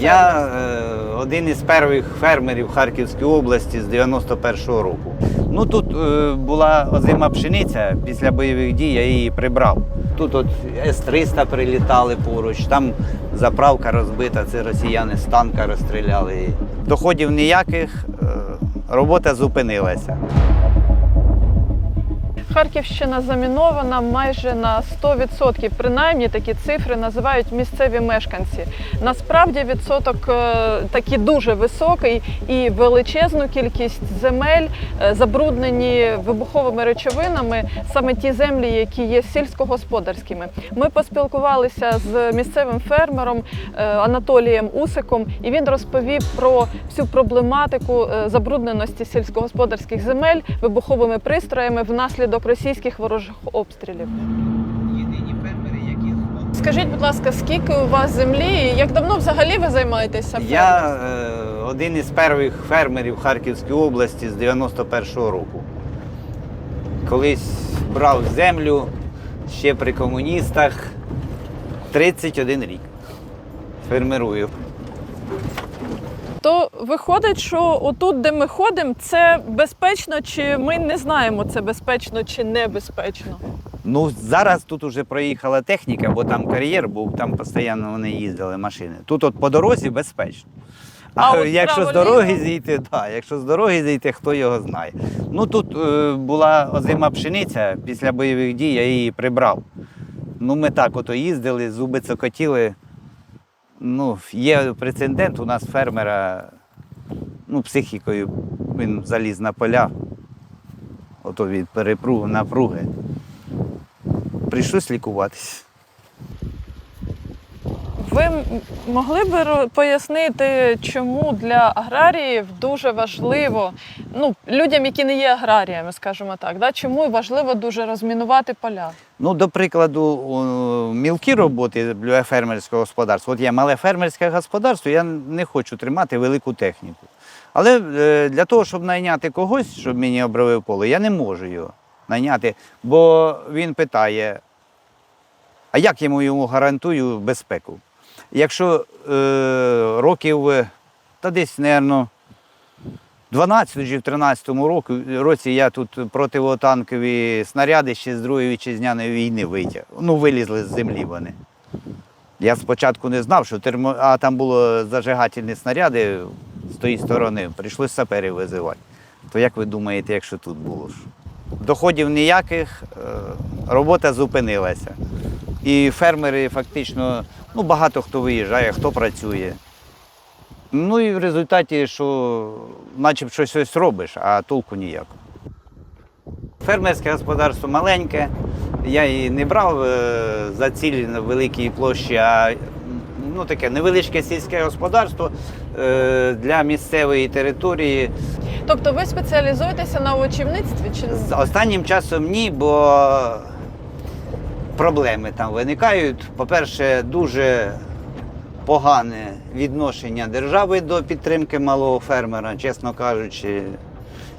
Я е, один із перших фермерів Харківської області з 91-го року. Ну тут е, була озима пшениця, після бойових дій я її прибрав. Тут от С-300 прилітали поруч, там заправка розбита, це росіяни з танка розстріляли. Доходів ніяких, е, робота зупинилася. Харківщина замінована майже на 100%. Принаймні такі цифри називають місцеві мешканці. Насправді відсоток е, такий дуже високий і величезну кількість земель е, забруднені вибуховими речовинами, саме ті землі, які є сільськогосподарськими. Ми поспілкувалися з місцевим фермером е, Анатолієм Усиком, і він розповів про всю проблематику забрудненості сільськогосподарських земель вибуховими пристроями внаслідок російських ворожих обстрілів. Єдині фермери, які Скажіть, будь ласка, скільки у вас землі? і Як давно взагалі ви займаєтеся? Я е, один із перших фермерів Харківської області з 91-го року. Колись брав землю ще при комуністах 31 рік. Фермерую. То виходить, що отут, де ми ходимо, це безпечно, чи ми не знаємо, це безпечно чи небезпечно? Ну, зараз тут вже проїхала техніка, бо там кар'єр був, там постійно вони їздили машини. Тут от по дорозі безпечно. А, А якщо з дороги зійти, да, якщо з дороги зійти, хто його знає. Ну тут е, була озима пшениця, після бойових дій я її прибрав. Ну, ми так ото їздили, зуби цокотіли. Ну, є прецедент у нас фермера, ну, психікою він заліз на поля, ото від перепруги напруги. Прийшлось лікуватись. Ви могли б пояснити, чому для аграріїв дуже важливо, ну людям, які не є аграріями, скажімо так, да, чому важливо дуже розмінувати поля? Ну, до прикладу, мілкі роботи для фермерського господарства. От є мале фермерське господарство, я не хочу тримати велику техніку. Але е, для того, щоб найняти когось, щоб мені обробив поле, я не можу його найняти, бо він питає, а як я йому йому гарантую безпеку? Якщо е, років, е, та десь, мабуть, 12 чи в 13-му року, році я тут противотанкові снаряди ще з Другої вітчизняної війни витяг. Ну, вилізли з землі вони. Я спочатку не знав, що термо... а там було зажигательні снаряди з тої сторони, прийшлося саперів визивати. То як ви думаєте, якщо тут було? Доходів ніяких, е, робота зупинилася. І фермери фактично, ну багато хто виїжджає, хто працює. Ну і в результаті, що начеб щось ось робиш, а толку ніякого. Фермерське господарство маленьке. Я її не брав е, за ціль на великій площі, а ну, таке невеличке сільське господарство е, для місцевої території. Тобто ви спеціалізуєтеся на овочівництві чи З останнім часом ні, бо проблеми там виникають. По-перше, дуже погане відношення держави до підтримки малого фермера, чесно кажучи,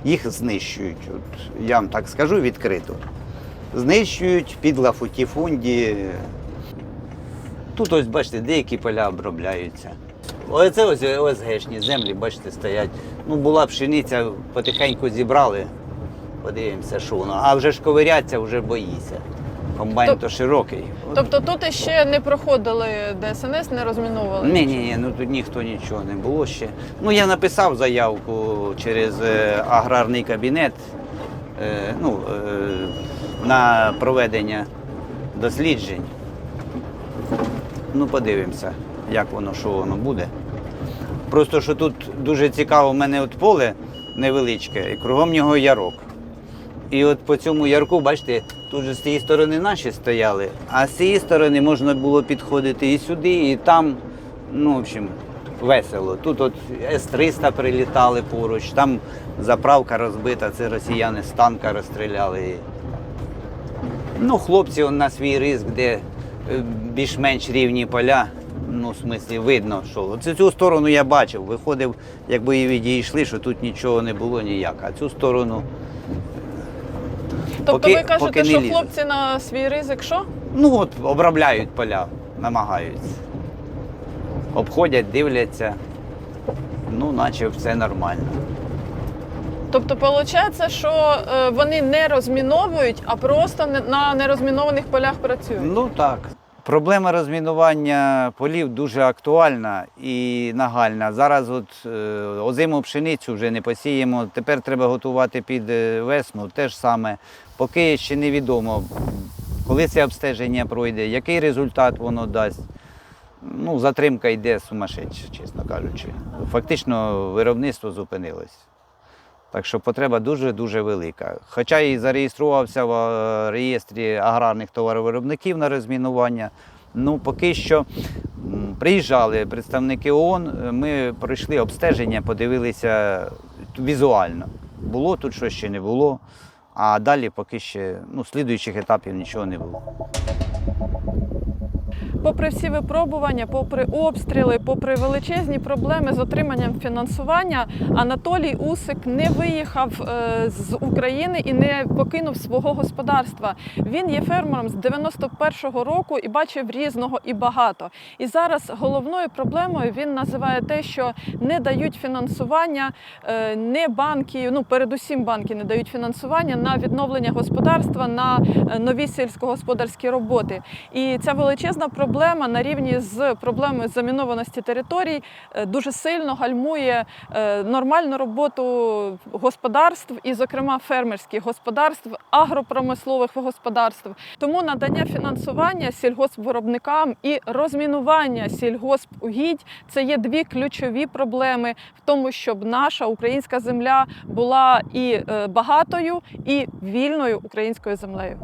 їх знищують. От, я вам так скажу відкрито. Знищують під лафутіфунді. Тут ось, бачите, деякі поля обробляються. Оце ось ОСГшні землі, бачите, стоять. Ну, була пшениця, потихеньку зібрали. Подивимося, що воно. А вже ж ковиряться, вже боїться. Комбайн Тоб- то широкий. Тобто тут іще не проходили ДСНС, не розміновували? ні, ні, ні, ну тут ніхто нічого не було ще. Ну я написав заявку через е, аграрний кабінет е, ну, е, на проведення досліджень. Ну, подивимося, як воно, що воно буде. Просто що тут дуже цікаво, в мене от поле невеличке, і кругом нього ярок. І от по цьому ярку, бачите, тут же з цієї сторони наші стояли, а з цієї сторони можна було підходити і сюди, і там. Ну, в общем, весело. Тут от С-300 прилітали поруч, там заправка розбита, це росіяни з танка розстріляли. Ну, хлопці на свій риск, де е, більш-менш рівні поля. Ну, в смислі, видно, що це цю сторону я бачив. Виходив, як бойові дії йшли, що тут нічого не було ніяк. А цю сторону, Тобто поки- ви кажете, поки не що лізе. хлопці на свій ризик що? ну от обробляють поля, намагаються. обходять, дивляться. Ну, наче все нормально. Тобто, виходить, що е, вони не розміновують, а просто не- на нерозмінованих полях працюють. Ну так. Проблема розмінування полів дуже актуальна і нагальна. Зараз от е, озиму пшеницю вже не посіємо. Тепер треба готувати під е, весну. Те ж саме. Поки ще невідомо, коли це обстеження пройде, який результат воно дасть. Ну, затримка йде сумасшедша, чесно кажучи. Фактично виробництво зупинилось. Так що потреба дуже-дуже велика. Хоча і зареєструвався в е, реєстрі аграрних товаровиробників на розмінування, ну поки що приїжджали представники ООН, е, ми пройшли обстеження, подивилися візуально. Було тут щось ще не було, а далі поки ще ну, слідуючих етапів нічого не було. Попри всі випробування, попри обстріли, попри величезні проблеми з отриманням фінансування, Анатолій Усик не виїхав е, з України і не покинув свого господарства. Він є фермером з 91-го року і бачив різного і багато. І зараз головною проблемою він називає те, що не дають фінансування, е, не банки, ну передусім банки не дають фінансування на відновлення господарства, на е, нові сільськогосподарські роботи. І ця величезна проблема на рівні з проблемою замінованості територій е, дуже сильно гальмує е, нормальну роботу господарств, і, зокрема, фермерських господарств, агропромислових господарств. Тому надання фінансування сільгоспвиробникам і розмінування сільгоспугідь це є дві ключові проблеми в тому, щоб наша українська земля була і е, багатою, і вільною українською землею.